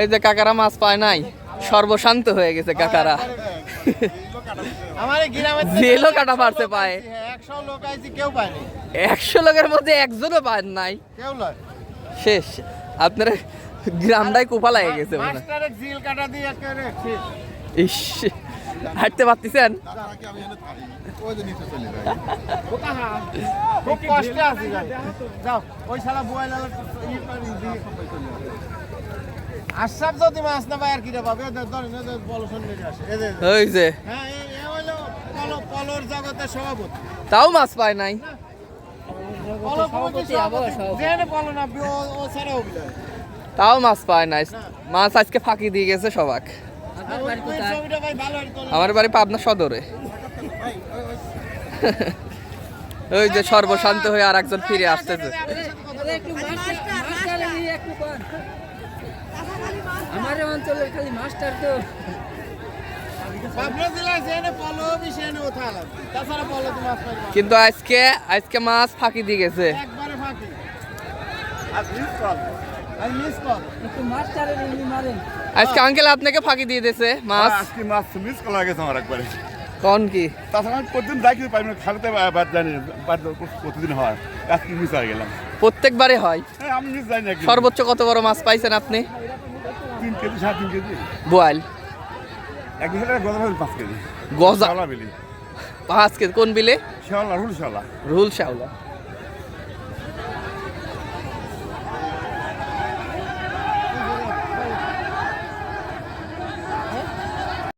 এই যে কাকারা মাছ পায় নাই সর্বশান্ত হয়ে গেছে কাকারা। জেলও কাটা পারছে পায়ে। একশো পায়নি একশো লোকের মধ্যে একজনও পান নাই। শেষ। আপনার গ্রামটাই কুপা লাগে গেছে হয়। ইস হাঁটতে পারতেছেন? যদি মাছ না পায় আর পাবে? ওই যে। হ্যাঁ পলোর সভাপতি। তাও মাছ পায় নাই? তাও মাছ পায় নাই। মাছ আজকে ফাঁকি দিয়ে গেছে সবাক। আমার বাড়ি পাবনা সদরে। ওই যে সর্বশান্ত হয়ে আর একজন ফিরে আসতেছে। আমার অঞ্চলের খালি মাস্টার তো। পাবনা জেলায় যেখানে পলো হবে সেখানে ও থাকলাম তাছাড়া পলো তো মাছ পাইবে না। কিন্তু আজকে আজকে মাছ ফাঁকি দিয়ে গেছে। আজকে আঙ্কেল আপনাকে ফাঁকি দিয়ে দিয়েছে মাছ। আজকে মাছ মিস করা গেছে আমার একবারে। কোন কি? তাছাড়া আমি প্রতিদিন যাই কিন্তু পাই না খালিতে বাদ জানি প্রতিদিন হয়। আজকে মিস হয়ে গেলাম। প্রত্যেকবারে হয়। হ্যাঁ আমি মিস যাই না সর্বোচ্চ কত বড় মাছ পাইছেন আপনি? তিন কেজি সাড়ে তিন কেজি। বোয়াল। একদিন সেটা গজা ভাবি পাঁচ কেজি। গজা পাঁচ কেজি কোন বিলে? শাওলা রুল শাওলা। রুল শাওলা।